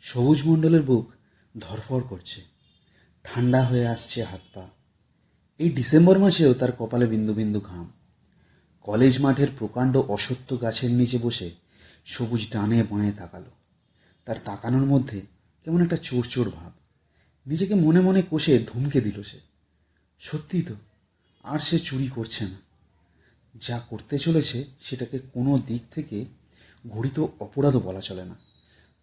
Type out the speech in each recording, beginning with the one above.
সবুজ মণ্ডলের বুক ধরফর করছে। ঠান্ডা হয়ে আসছে হাত পা। এই ডিসেম্বর মাসেও তার কপালে বিন্দু বিন্দু ঘাম। কলেজ মাঠের প্রকাণ্ড অসত্য গাছের নিচে বসে সবুজ ডানে বাঁয়ে তাকালো। তার তাকানোর মধ্যে কেমন একটা চোর চোর ভাব। নিজেকে মনে মনে কষে ধমকে দিল সে। সত্যিই তো, আর সে চুরি করছে না। যা করতে চলেছে সেটাকে কোনো দিক থেকে ঘড়িত অপরাধও বলা চলে না।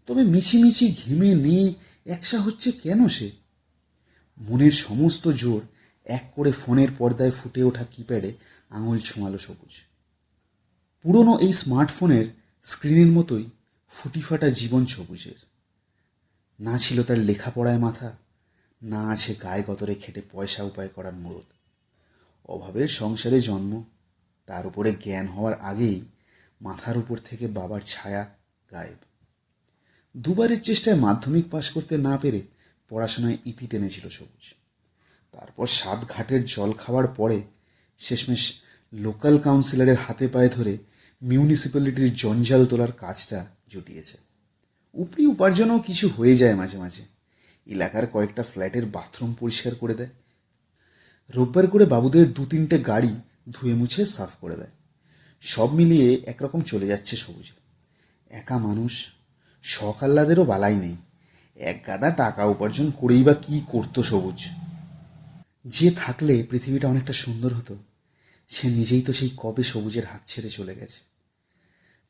তবে মিছিমিছি ঘেমে নেই, একসা হচ্ছে কেন সে? মনের সমস্ত জোর এক করে ফোনের পর্দায় ফুটে ওঠা কিপ্যাডে আঙুল ছোঁয়ালো সবুজ। পুরনো এই স্মার্টফোনের স্ক্রিনের মতোই ফুটিফাটা জীবন সবুজের। না ছিল তার লেখাপড়ায় মাথা, না আছে গায়ে গতরে খেটে পয়সা উপায় করার মুরত অভাবের সংসারে জন্ম, তার উপরে জ্ঞান হওয়ার আগেই মাথার উপর থেকে বাবার ছায়া গায়েব। দুবারের চেষ্টায় মাধ্যমিক পাশ করতে না পেরে পড়াশোনায় ইতি টেনেছিল সবুজ। তারপর সাত ঘাটের জল খাওয়ার পরে শেষমেশ লোকাল কাউন্সিলরের হাতে পায়ে ধরে মিউনিসিপ্যালিটির জঞ্জাল তোলার কাজটা জুটিয়েছে। উপরি উপার্জনও কিছু হয়ে যায় মাঝে মাঝে। এলাকার কয়েকটা ফ্ল্যাটের বাথরুম পরিষ্কার করে দেয়। রোববার করে বাবুদের দু তিনটে গাড়ি ধুয়ে মুছে সাফ করে দেয়। সব মিলিয়ে একরকম চলে যাচ্ছে সবুজ। একা মানুষ শখ বালাই নেই। এক গাদা টাকা উপার্জন করেই বা কী করতো সবুজ। যে থাকলে পৃথিবীটা অনেকটা সুন্দর হতো। সে নিজেই তো সেই কবে সবুজের হাত ছেড়ে চলে গেছে।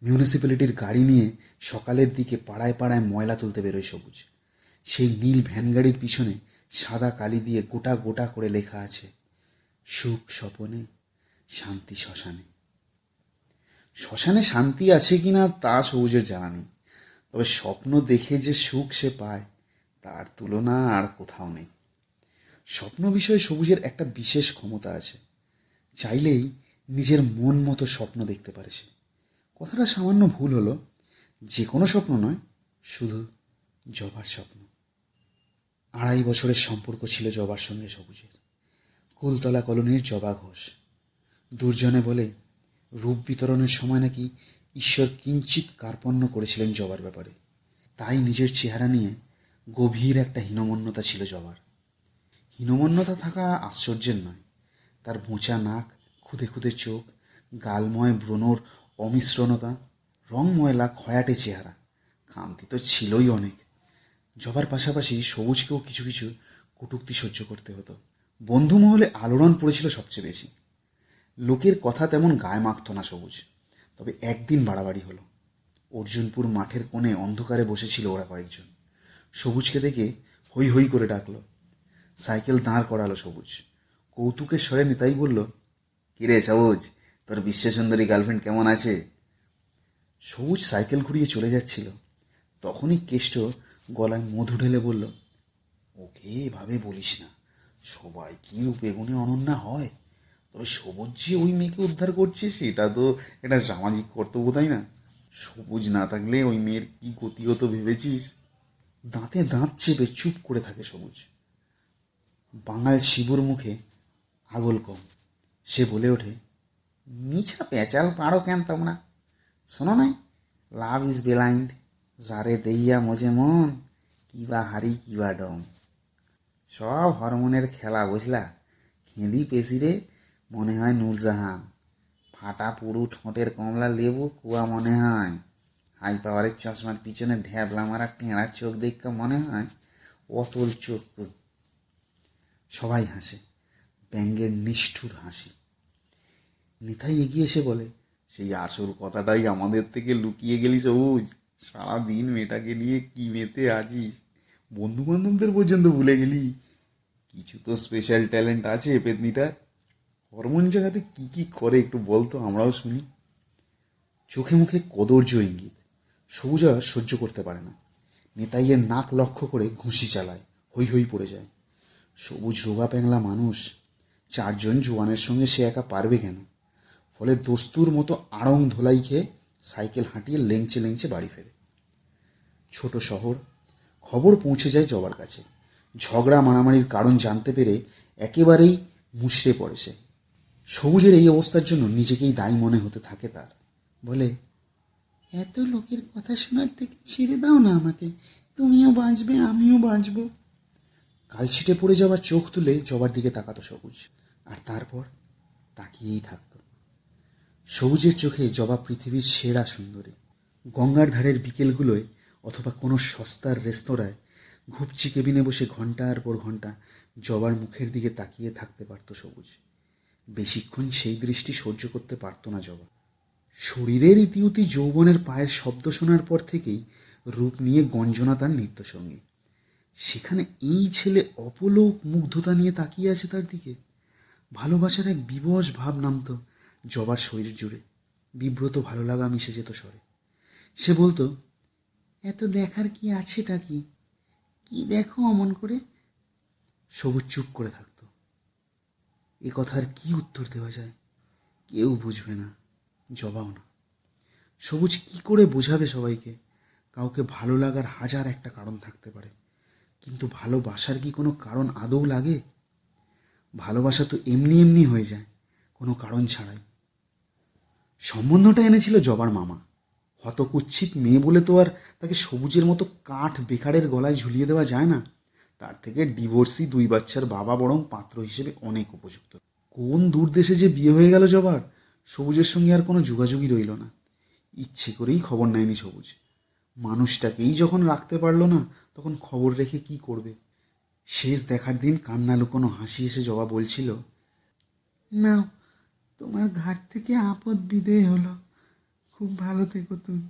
মিউনিসিপ্যালিটির গাড়ি নিয়ে সকালের দিকে পাড়ায় পাড়ায় ময়লা তুলতে বেরোয় সবুজ। সেই নীল ভ্যান গাড়ির পিছনে সাদা কালি দিয়ে গোটা গোটা করে লেখা আছে, সুখ স্বপনে, শান্তি শ্মশানে। শ্মশানে শান্তি আছে কি না তা সবুজের জানা নেই। তবে স্বপ্ন দেখে যে সুখ সে পায়, তার তুলনা আর কোথাও নেই। স্বপ্ন বিষয়ে সবুজের একটা বিশেষ ক্ষমতা আছে। চাইলেই নিজের মন মতো স্বপ্ন দেখতে পারে সে। কথাটা সামান্য ভুল হলো। যে কোনো স্বপ্ন নয়, শুধু জবার স্বপ্ন। আড়াই বছরের সম্পর্ক ছিল জবার সঙ্গে সবুজের। কুলতলা কলোনির জবা ঘোষ। দুর্জনে বলে, রূপ বিতরণের সময় নাকি ঈশ্বর কিঞ্চিত কার্পণ্য করেছিলেন জবার ব্যাপারে। তাই নিজের চেহারা নিয়ে গভীর একটা হীনমন্যতা ছিল জবার। হীনমন্যতা থাকা আশ্চর্যের নয়। তার বোঁচা নাক, খুদে খুদে চোখ, গালময় ব্রণর অমিশ্রণতা রং ময়লা খয়াটে চেহারা কান্তি তো ছিলই অনেক। জবার পাশাপাশি সবুজকেও কিছু কিছু কটূক্তি সহ্য করতে হতো। বন্ধু মহলে আলোড়ন পড়েছিল সবচেয়ে বেশি। লোকের কথা তেমন গায়ে মাখত না সবুজ। তবে একদিন বাড়াবাড়ি হলো। অর্জুনপুর মাঠের কোণে অন্ধকারে বসেছিল ওরা কয়েকজন। সবুজকে দেখে হই হই করে ডাকলো। সাইকেল দাঁড় করালো সবুজ। কৌতুকের স্বরে নিতাই বলল, কিরে সবুজ, তোর বিশ্বসুন্দরী গার্লফ্রেন্ড কেমন আছে? সবুজ সাইকেল ঘুরিয়ে চলে যাচ্ছিল। তখনই কেষ্ট গলায় মধু ঢেলে বলল, ওকে এভাবে বলিস না। সবাই কি রূপে গুণে অনন্যা হয়? তবে সবুজ যে ওই মেয়েকে উদ্ধার করছে, সেটা তো একটা সামাজিক কর্তব্য, তাই না? সবুজ না থাকলে ওই মেয়ের কি গতি হতো ভেবেছিস? দাঁতে দাঁত চেপে চুপ করে থাকে সবুজ। বাঙাল শিবুর মুখে আগল কম। সে বলে ওঠে, মিছা পেঁচাল পাড়ো কেন তোমরা? শোনো নাই, লাভ ইজ বেলাইন্ড, যারে দেইয়া মজে মন কিবা হারি কিবা ডম। সব হরমোনের খেলা, বুঝলা? খেঁদি পেশিরে মনে হয় নূরজাহান। ফাটা পুরু ঠোঁটের কমলা লেবু কুয়া মনে হয়। হাই পাওয়ারের চশমার পিছনে ঢ্যাবলা মারা টেঁড়া চোখ দেখে মনে হয় অতল চোখ সবাই হাসে ব্যঙ্গের নিষ্ঠুর হাসি। নিতাই এগিয়ে এসে বলে, সেই আসল কথাটাই আমাদের থেকে লুকিয়ে গেলি সবুজ। সারাদিন মেয়েটাকে নিয়ে কি মেতে আছিস? বন্ধু বান্ধবদের পর্যন্ত ভুলে গেলি। কিছু তো স্পেশাল ট্যালেন্ট আছে, পেতনিটার। হরমোন জায়গাতে কী কী করে একটু বলতো আমরাও শুনি। চোখে মুখে কদর্য ইঙ্গিত। সবুজা সহ্য করতে পারে না। নেতাইয়ের নাক লক্ষ্য করে ঘুষি চালায় হই হই পড়ে যায়। সবুজ রোগা প্যাংলা মানুষ, চারজন জোয়ানের সঙ্গে সে একা পারবে কেন? ফলে দস্তুর মতো আড়ং ধোলাই খেয়ে সাইকেল হাঁটিয়ে লেংচে লেংচে বাড়ি ফেরে। ছোট শহর, খবর পৌঁছে যায় জবার কাছে। ঝগড়া মারামারির কারণ জানতে পেরে একেবারেই মুষড়ে পড়ে সে। সবুজের এই অবস্থার জন্য নিজেকেই দায়ী মনে হতে থাকে তার। বলে, এত লোকের কথা শোনার থেকে ছেড়ে দাও না আমাকে। তুমিও বাঁচবে, আমিও বাঁচব। কালছিটে পড়ে যাওয়া চোখ তুলে জবার দিকে তাকাতো সবুজ। আর তারপর তাকিয়েই থাকতো। সবুজের চোখে জবা পৃথিবীর সেরা সুন্দরী। গঙ্গার ধারের বিকেলগুলোয় অথবা কোনো সস্তার রেস্তোরাঁয় ঘুপচি কেবিনে বসে ঘণ্টার পর ঘণ্টা জবার মুখের দিকে তাকিয়ে থাকতে পারতো সবুজ। বেশিক্ষণ সেই দৃষ্টি সহ্য করতে পারতো না জবা শরীরের ইতিউতি যৌবনের পায়ের শব্দ শোনার পর থেকেই রূপ নিয়ে গঞ্জনা তার নিত্যসঙ্গী। সেখানে এই ছেলে অপলোক মুগ্ধতা নিয়ে তাকিয়ে আছে তার দিকে। ভালোবাসার এক বিবশ ভাব নামতো জবার শরীর জুড়ে। বিব্রত ভালো লাগা মিশে যেত স্বরে। সে বলতো, এত দেখার কি আছেটা কি? কি দেখো অমন করে? সবুজ চুপ করে থাকতো। এ কথার কি উত্তর দেওয়া যায়? কেউ বুঝবে না, জবাও না। সবুজ কি করে বোঝাবে সবাইকে? কাউকে ভালো লাগার হাজার একটা কারণ থাকতে পারে। কিন্তু ভালোবাসার কি কোনো কারণ আদৌ লাগে? ভালোবাসা তো এমনি এমনি হয়ে যায়, কোনো কারণ ছাড়াই। সম্বন্ধটা এনেছিল জবার মামা। হতকুচ্ছিত মেয়ে বলে তো আর তাকে সবুজের মতো কাঠ বেকারের গলায় ঝুলিয়ে দেওয়া যায় না। তার থেকে ডিভোর্সি দুই বাচ্চার বাবা বরং পাত্র হিসেবে অনেক উপযুক্ত। কোন দূর দেশে যে বিয়ে হয়ে গেল জবার, সবুজের সঙ্গে আর কোনো যোগাযোগই রইল না। ইচ্ছে করেই খবর নেয়নি সবুজ। মানুষটাকেই যখন রাখতে পারল না, তখন খবর রেখে কি করবে? শেষ দেখার দিন কান্না লুকোনো হাসি এসে জবা বলছিল না তোমার ঘাট থেকে আপদ বিদেয় হলো। খুব ভালো থেকো তুমি।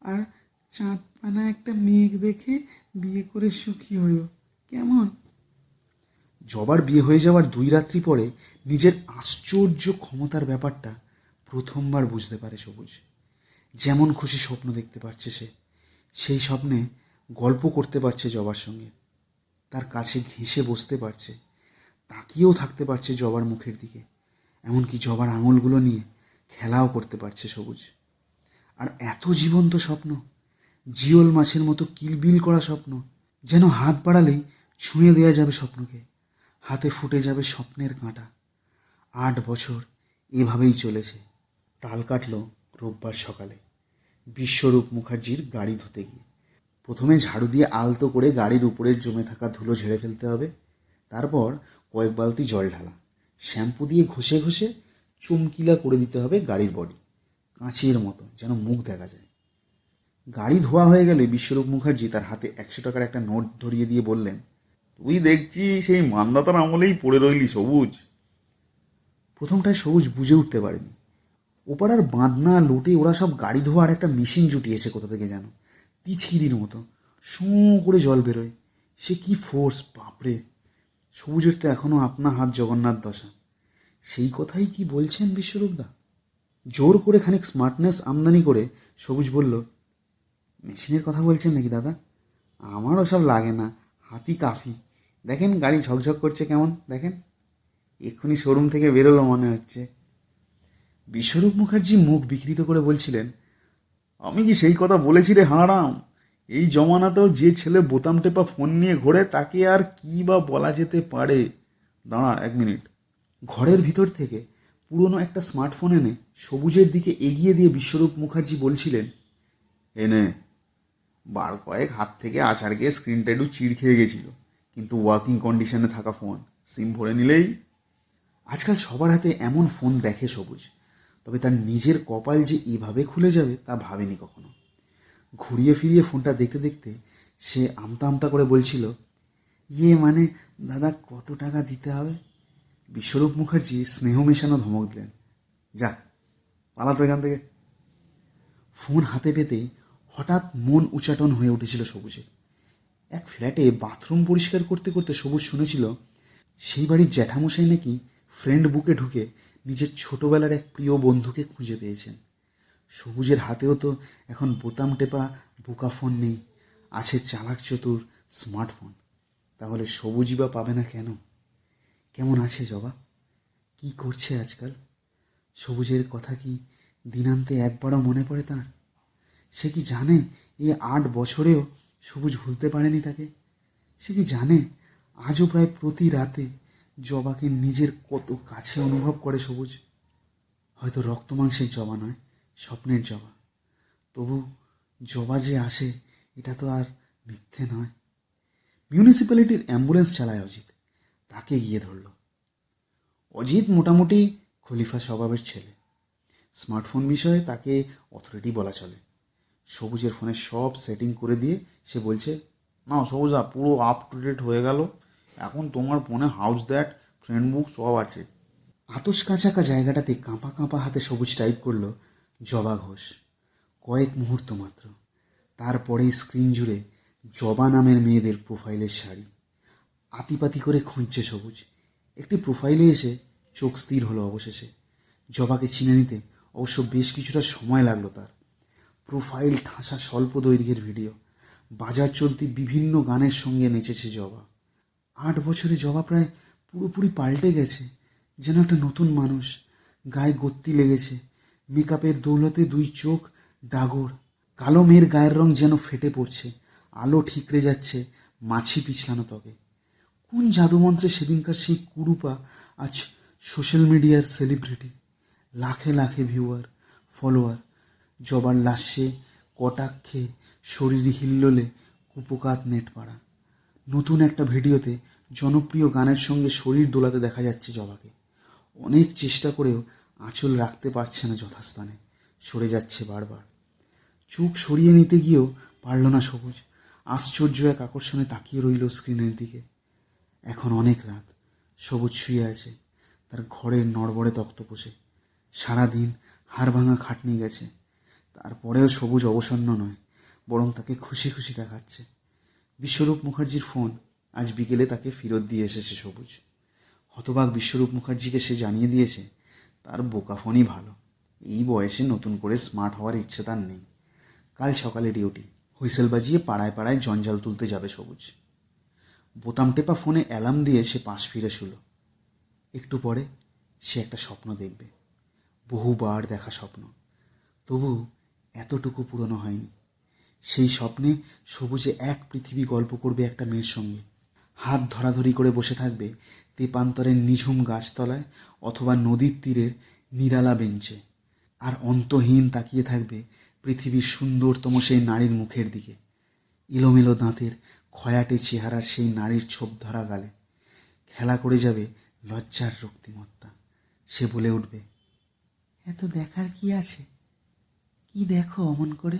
আর চাঁদ পানা একটা মেঘ দেখে বিয়ে করে সুখী হইও। কেমন? জবার বিয়ে হয়ে যাওয়ার দুই রাত্রি পরে নিজের আশ্চর্য ক্ষমতার ব্যাপারটা প্রথমবার বুঝতে পারে সবুজ। যেমন খুশি স্বপ্ন দেখতে পারছে সে, সেই স্বপ্নে গল্প করতে পারছে জবার সঙ্গে। তার কাছে ঘেঁষে বসতে পারছে, তাকিয়েও থাকতে পারছে জবার মুখের দিকে। এমনকি জবার আঙুলগুলো নিয়ে খেলাও করতে পারছে সবুজ। আর এত জীবন্ত স্বপ্ন জিওল মাছের মতো কিলবিল করা স্বপ্ন, যেন হাত বাড়ালেই ছুঁয়ে দেওয়া যাবে স্বপ্নকে, হাতে ফুটে যাবে স্বপ্নের কাঁটা। আট বছর এভাবেই চলেছে। তাল কাটল রোববার সকালে। বিশ্বরূপ মুখার্জির গাড়ি ধুতে গিয়ে। প্রথমে ঝাড়ু দিয়ে আলতো করে গাড়ির উপরের জমে থাকা ধুলো ঝেড়ে ফেলতে হবে। তারপর কয়েক বালতি জল ঢালা। শ্যাম্পু দিয়ে ঘষে ঘষে চুমকিলা করে দিতে হবে গাড়ির বডি। কাঁচের মতো যেন মুখ দেখা যায়। গাড়ি ধোয়া হয়ে গেলে বিশ্বরূপ মুখার্জি তার হাতে একশো টাকার একটা নোট ধরিয়ে দিয়ে বললেন, তুই দেখছি সেই মান্দাতার আমলেই পড়ে রইলি সবুজ। প্রথমটায় সবুজ বুঝে উঠতে পারেনি। ওপাড়ার বাঁধনা লুটে ওরা সব গাড়ি ধোয়ার একটা মেশিন জুটিয়েছে কোথা থেকে যেন, পিচকিরির মতো। শোঁ করে জল বেরোয়। সে কি ফোর্স বাপরে! সবুজের তো এখনও আপনা হাত জগন্নাথ দশা। সেই কথাই কি বলছেন বিশ্বরূপদা? জোর করে খানিক স্মার্টনেস আমদানি করে সবুজ বলল মেশিনের কথা বলছেন নাকি দাদা? আমারও সব লাগে না, হাতি কাফি। দেখেন গাড়ি ঝকঝক করছে কেমন, দেখেন? এক্ষুনি শোরুম থেকে বেরোলো মনে হচ্ছে। বিশ্বরূপ মুখার্জি মুখ বিকৃত করে বলছিলেন, আমি কি সেই কথা বলেছি রে হাঁড়াম? এই জমানাতেও যে ছেলে বোতাম টেপা ফোন নিয়ে ঘোরে, তাকে আর কি বা বলা যেতে পারে? দাঁড়া এক মিনিট। ঘরের ভিতর থেকে পুরনো একটা স্মার্টফোন এনে সবুজের দিকে এগিয়ে দিয়ে বিশ্বরূপ মুখার্জি বলছিলেন এনে বার কয়েক হাত থেকে আছাড় গিয়ে স্ক্রিনটা একটু চিড় খেয়ে গেছিল। কিন্তু ওয়ার্কিং কন্ডিশনে থাকা ফোন সিম ভরে নিলেই আজকাল সবার হাতে এমন ফোন দেখে সবুজ। তবে তার নিজের কপাল যে এভাবে খুলে যাবে তা ভাবেনি কখনো। ঘুরিয়ে ফিরিয়ে ফোনটা দেখতে দেখতে সে আমতা আমতা করে বলছিল ইয়ে মানে দাদা কত টাকা দিতে হবে? বিশ্বরূপ মুখার্জি স্নেহ মেশানো ধমক দিলেন, যা, পালাতো এখান থেকে। ফোন হাতে পেতেই হঠাৎ মন উচাটন হয়ে উঠেছিল সবুজের এক ফ্ল্যাটে বাথরুম পরিষ্কার করতে করতে সবুজ শুনেছিল, সেই বাড়ির জ্যাঠামশাই নাকি ফ্রেন্ড বুকে ঢুকে নিজের ছোটবেলার এক প্রিয় বন্ধুকে খুঁজে পেয়েছেন। সবুজের হাতেও তো এখন বোতাম টেপা, বোকা ফোন নেই, আছে চালাক চতুর স্মার্টফোন। তাহলে সবুজই বা পাবে না কেন? কেমন আছে জবা কি করছে আজকাল? সবুজের কথা কি দিনান্তে একবারও মনে পড়ে তার? সে কি জানে এই আট বছরেও সবুজ ভুলতে পারেনি তাকে? সে কি জানে আজও প্রায় প্রতি রাতে জবাকে নিজের কত কাছে অনুভব করে সবুজ? হয়তো রক্ত মাংসের জবা নয়, স্বপ্নের জবা। তবু জবা যে আসে, এটা তো আর মিথ্যে নয়। মিউনিসিপ্যালিটির অ্যাম্বুলেন্স চালায় অজিত। তাকে গিয়ে ধরল। অজিত মোটামুটি খলিফা স্বভাবের ছেলে। স্মার্টফোন বিষয়ে তাকে অথরিটি বলা চলে। সবুজের ফোনে সব সেটিং করে দিয়ে সে বলছে, না সবুজা, পুরো আপ টু ডেট হয়ে গেল। এখন তোমার ফোনে হাউস দ্যাট ফ্রেন্ড বুক সব আছে। আতস কাঁচাকা জায়গাটাতে কাঁপা কাঁপা হাতে সবুজ টাইপ করল জবা ঘোষ। কয়েক মুহূর্ত মাত্র। তারপরেই স্ক্রিন জুড়ে জবা নামের মেয়েদের প্রোফাইলের শাড়ি। আতিপাতি করে খুঁজছে সবুজ। একটি প্রোফাইলে এসে চোখ স্থির হলো অবশেষে। জবাকে চিনে নিতে অবশ্য বেশ কিছুটা সময় লাগল তার। প্রোফাইল ঠাসা স্বল্প দৈর্ঘ্যের ভিডিও। বাজার চলতি বিভিন্ন গানের সঙ্গে নেচেছে জবা। আট বছরে জবা প্রায় পুরোপুরি পাল্টে গেছে, যেন একটা নতুন মানুষ, গায়ে গত্তি লেগেছে, মেকআপের দৌলতে দুই চোখ ডাগর, কালো মেয়ের গায়ের রং যেন ফেটে পড়ছে, আলো ঠিকরে যাচ্ছে মাছি পিছলানো তবে কোন জাদুমন্ত্রে সেদিনকার সেই কুরুপা আজ সোশ্যাল মিডিয়ার সেলিব্রিটি? লাখে লাখে ভিউয়ার, ফলোয়ার জবার লাস্যে কটাক্ষে শরীর হিল্লোলে কুপোকাত নেট পাড়া নতুন একটা ভিডিওতে জনপ্রিয় গানের সঙ্গে শরীর দোলাতে দেখা যাচ্ছে জবাকে। অনেক চেষ্টা করেও আঁচল রাখতে পারছে না যথাস্থানে। সরে যাচ্ছে বারবার। চোখ সরিয়ে নিতে গিয়েও পারল না সবুজ। আশ্চর্য এক আকর্ষণে তাকিয়ে রইল স্ক্রিনের দিকে। এখন অনেক রাত। সবুজ শুয়ে আছে। তার ঘরের নড়বড়ে তক্তপোষে সারাদিন হাড় ভাঙা খাটনি গেছে। তারপরেও সবুজ অবসন্ন নয়, বরং তাকে খুশি খুশি দেখাচ্ছে। বিশ্বরূপ মুখার্জির ফোন আজ বিকেলে তাকে ফেরত দিয়ে এসেছে সবুজ। হতবাক বিশ্বরূপ মুখার্জিকে সে জানিয়ে দিয়েছে, তার বোকা ফোনই ভালো। এই বয়সে নতুন করে স্মার্ট হওয়ার ইচ্ছে তার নেই। কাল সকালে ডিউটি, হুইসেল বাজিয়ে পাড়ায় পাড়ায় জঞ্জাল তুলতে যাবে সবুজ। বোতাম টেপা ফোনে অ্যালার্ম দিয়ে সে পাশ ফিরে শুল। একটু পরে সে একটা স্বপ্ন দেখবে, বহুবার দেখা স্বপ্ন। তবু এতটুকু পুরনো হয়নি। সেই স্বপ্নে সবুজে এক পৃথিবী গল্প করবে একটা মেয়ের সঙ্গে। হাত ধরাধরি করে বসে থাকবে তেপান্তরের নিঝুম গাছতলায় অথবা নদীর তীরের নিরালা বেঞ্চে। আর অন্তহীন তাকিয়ে থাকবে পৃথিবীর সুন্দরতম সেই নারীর মুখের দিকে। এলোমেলো দাঁতের খয়াটে চেহারার সেই নারীর ছোপ ধরা গালে। খেলা করে যাবে লজ্জার রক্তিমত্তা। সে বলে উঠবে, এত দেখার কি আছে? কি দেখো অমন করে।